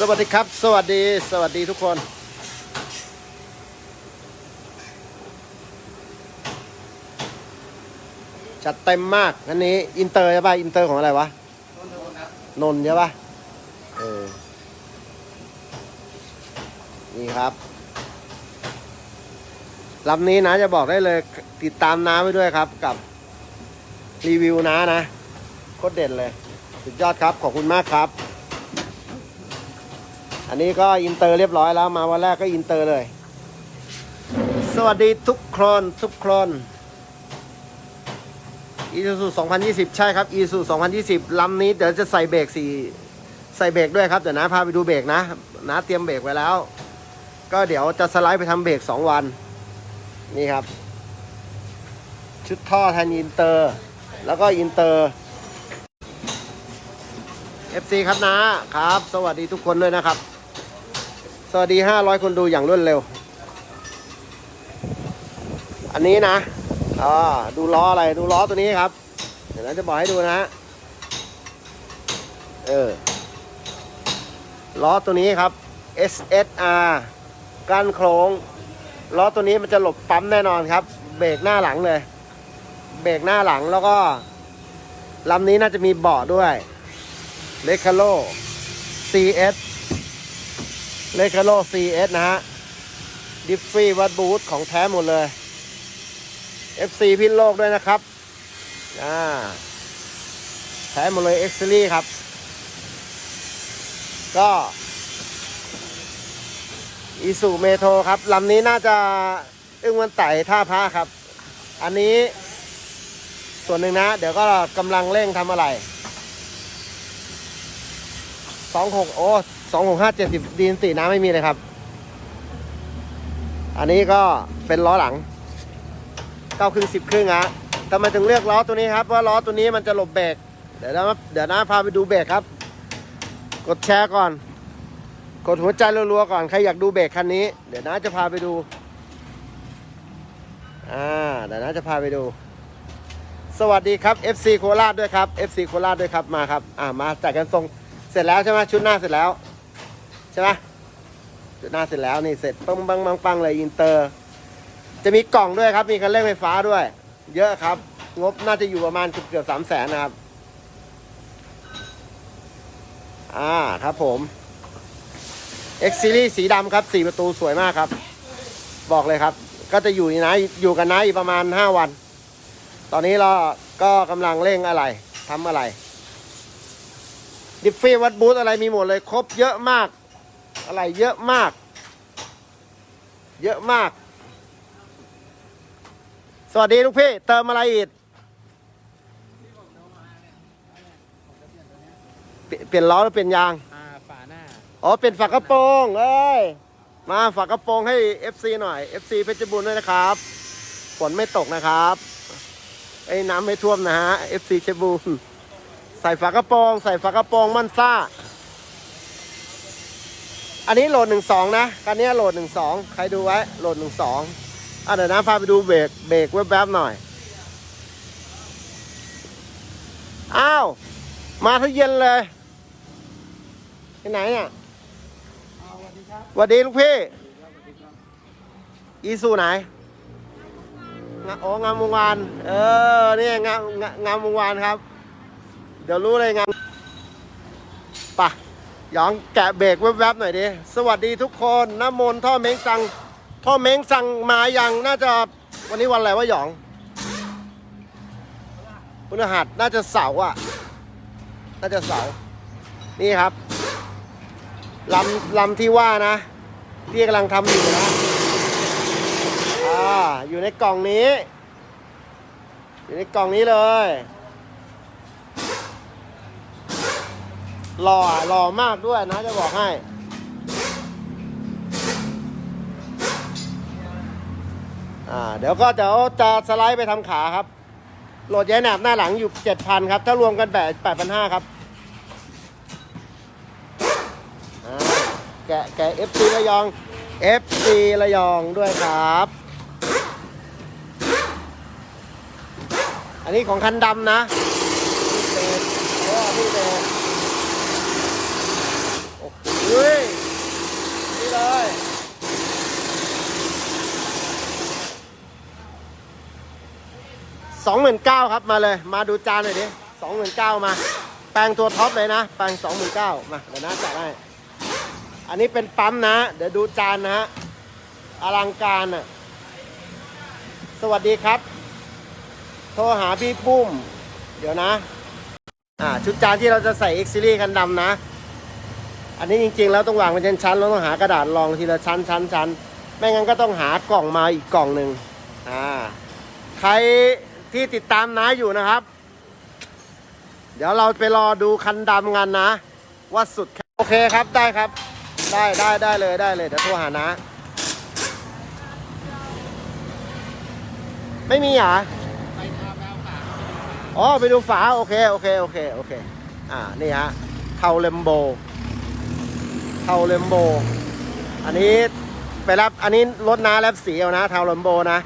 สวัสดีครับ สวัสดี สวัสดีทุกคน จัดเต็มมากอันนี้ อินเตอร์ใช่ป่ะ อินเตอร์ของอะไรวะ นนท์ใช่ป่ะ เออ นี่ครับลำนี้นะจะบอกได้เลยติดตามน้าไว้ด้วยครับกับ รีวิวน้านะ โคตรเด่นเลย สุดยอดครับ ขอบคุณมากครับ อันนี้ก็อินเตอร์เรียบร้อยแล้วมาวันแรกก็อินเตอร์เลย สวัสดีทุกคนทุกคนอีซูซู2020 ใช่ครับอีซู2020ลำนี้เดี๋ยวจะใส่เบรกสี่ใส่เบรกด้วยครับ เดี๋ยวนะพาไปดูเบรกนะนะเตรียมเบรกไว้แล้ว ก็เดี๋ยวจะสไลด์ไปทำเบรก2วัน นี่ครับ ชุดท่อแทนอินเตอร์ แล้วก็อินเตอร์ FC ครับนะครับ สวัสดีทุกคนด้วยนะครับ วัสดี 500 คนดูอย่างรวดเร็ว อันนี้นะอ่าดูล้ออะไรดูล้อตัวนี้ครับ เดี๋ยวเราจะบอกให้ดูนะ เออ ล้อตัวนี้ครับ SSR กันโครงล้อตัวนี้มันจะหลบปั๊มแน่นอนครับ เบรกหน้าหลังเลย เบรกหน้าหลังแล้วก็ลำนี้น่าจะมีเบาะด้วยเลคาโล CS เลคาโล CS นะฮะ ดิฟฟี่วัดบูธของแท้หมดเลย FC พินโลกด้วยนะครับอ่าแท้หมดเลย X Series ครับ ก็อีสุเมโทครับลำนี้น่าจะอึ้งวันไต่ท่าพระครับ อันนี้ส่วนหนึ่งนะ เดี๋ยวก็กำลังเร่งทำอะไรสองหกโอ้ สองหกห้าเจ็ดสิบดีนสี่น้ำไม่มีเลยครับ อันนี้ก็เป็นล้อหลังเก้าครึ่งสิบครึ่งฮะทำไมถึงเลือกล้อตัวนี้ครับเพราะล้อตัวนี้มันจะหลบเบรกเดี๋ยวนะเดี๋ยวนะพาไปดูเบรกครับ กดแชร์ก่อน กดหัวใจรัวๆก่อนใครอยากดูเบรกคันนี้ เดี๋ยวนะจะพาไปดูอ่าเดี๋ยวนะจะพาไปดู สวัสดีครับ FC โคราชด้วยครับ FC โคราชด้วยครับมาครับ อ่ามาจัดกันทรงเสร็จแล้วใช่ไหมชุดหน้าเสร็จแล้ว ช่ไหมชุดหน้าเสร็จแล้วนี่เสร็จปังปังปังปังเลยอินเตอร์ จะมีกล่องด้วยครับ มีคันเร่งไฟฟ้าด้วย เยอะครับ งบน่าจะอยู่ประมาณเกือบเกือบสามแสนนะครับ อ่าครับผม X Series สีดำครับสี่ประตูสวยมากครับ บอกเลยครับ ก็จะอยู่นี่นะอยู่กันนะอีกประมาณห้าวัน ตอนนี้เราก็กำลังเร่งอะไรทำอะไรดิฟฟี่วัดบูธอะไรมีหมดเลยครบเยอะมาก อะไรเยอะมาก เยอะมาก สวัสดีลูกพี่ เติมอะไรอีก เปลี่ยนเปลี่ยนล้อหรือเปลี่ยนยาง อ่าฝาหน้า อ๋อ เปลี่ยนฝากระโปรงเอ้ย มาฝากระโปรงให้ FC หน่อย FC เพชรบูรณ์ด้วยนะครับ ฝนไม่ตกนะครับ ไอ้น้ำไม่ท่วมนะฮะ FC เพชรบูรณ์ใส่ฝากระโปรง ใส่ฝากระโปรงมันซ่า อันนี้โหลดหนึ่งสองนะคันนี้โหลดหนึ่งสองใครดูไว้โหลดหนึ่งสองอะเดี๋ยวนะพาไปดูเบรกเบรกแวบๆหน่อย อ้าว มาทั้งเย็นเลยที่ไหนเนี่ยสวัสดีลูกพี่ อีซูไหนงาโองามวงวาน เออ นี่งามงามงามวงวานครับ เดี๋ยวรู้เลยงามปะ ยองแกะเบรกแวบๆหน่อยดิ สวัสดีทุกคนน้ำมนท่อเม้งสัง ท่อเม้งสังมายังน่าจะวันนี้วันอะไรวะหยองพฤหัสน่าจะเสาร์อะ น่าจะเสาร์นี่ครับลำลำที่ว่านะ ที่กำลังทำอยู่นะอ่าอยู่ในกล่องนี้ อยู่ในกล่องนี้เลย หล่อหล่อมากด้วยนะจะบอกให้ อ่า เดี๋ยวก็เดี๋ยวจะสไลด์ไปทำขาครับ โหลดแย่หนบหน้าหลังอยู่7,000ครับ ถ้ารวมกันแบบ8,500ครับแกะแกะ FC ระยอง FC ระยองด้วยครับ อันนี้ของคันดำนะนี่เป็นโอ้นี่เป็นโอ้โห สองหมื่นเก้าครับมาเลย มาดูจานหน่อยดิสองหมื่นเก้ามา แปลงตัวท็อปเลยนะ แปลงสองหมื่นเก้ามาเดี๋ยวนะจัดให้อันนี้เป็นปั๊มนะ เดี๋ยวดูจานนะฮะอลังการอะสวัสดีครับ โทรหาพี่ปุ้ม เดี๋ยวนะอ่าชุดจานที่เราจะใส่ X Series กันดำนะ อันนี้จริงๆ แล้วต้องวางเป็นชั้นๆเราต้องหากระดาษรองทีละชั้นชั้นชั้นไม่งั้นก็ต้องหากล่องมาอีกกล่องหนึ่งอ่าใคร ที่ติดตามน้าอยู่นะครับ เดี๋ยวเราไปรอดูคันดำกันนะ ว่าสุดโอเคครับได้ครับ ได้ได้ได้เลยได้เลยเดี๋ยวโทรหานะ ไม่มีเหรออ๋อไปดูฝาโอเคโอเคโอเคโอเค อ่านี่ฮะเทาเลมโบเทาเลมโบ อันนี้ไปรับอันนี้รถน้าแลบสีเอานะเทาเลมโบนะ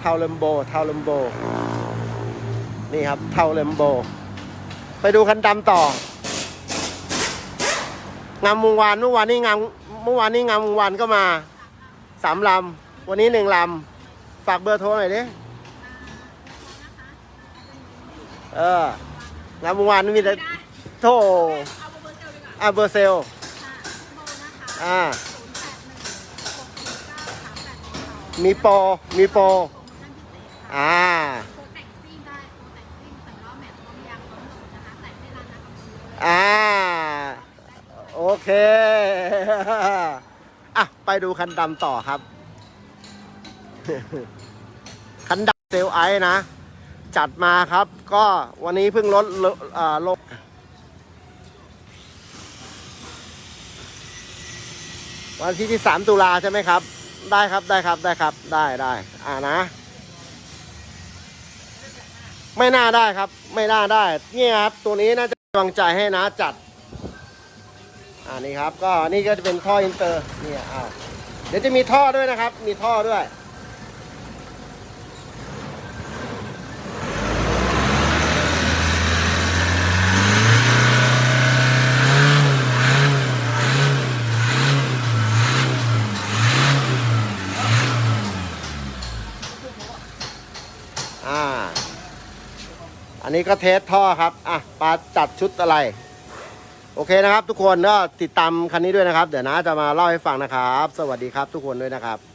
เทาเลมโบเทาเลมโบ นี่ครับ เทาเลมโบ ไปดูคันดำต่อ งามวงวานเมื่อวานนี้งามเมื่อวานนี้งามวงวานก็มาสามลำ วันนี้หนึ่งลำ ฝากเบอร์โทรหน่อยดิเอองามวงวานมีแต่โทรอ่าเบอร์เซลค่ะโบนะคะอ่ามีโปรมีโปรอ่า อเคอะ ไปดูคันดำต่อครับ คันดำเซลไอนะ จัดมาครับ ก็วันนี้เพิ่งลดลอ่าลงวันที่ที่สามตุลาใช่ไหมครับ ได้ครับได้ครับได้ครับ ได้ได้อ่านะ ไม่น่าได้ครับ ไม่น่าได้ เนี่ยครับ ตัวนี้น่าจะเป็นกำลังใจให้นะจัด อ่านี่ครับ ก็นี่ก็จะเป็นท่ออินเตอร์นี่อ้าวเดี๋ยวจะมีท่อด้วยนะครับ มีท่อด้วยอ่าอันนี้ก็เทสท่อครับ อะปลาจัดชุดอะไร โอเคนะครับ ทุกคนก็ติดตามคันนี้ด้วยนะครับ เดี๋ยวนะจะมาเล่าให้ฟังนะครับ สวัสดีครับทุกคนด้วยนะครับ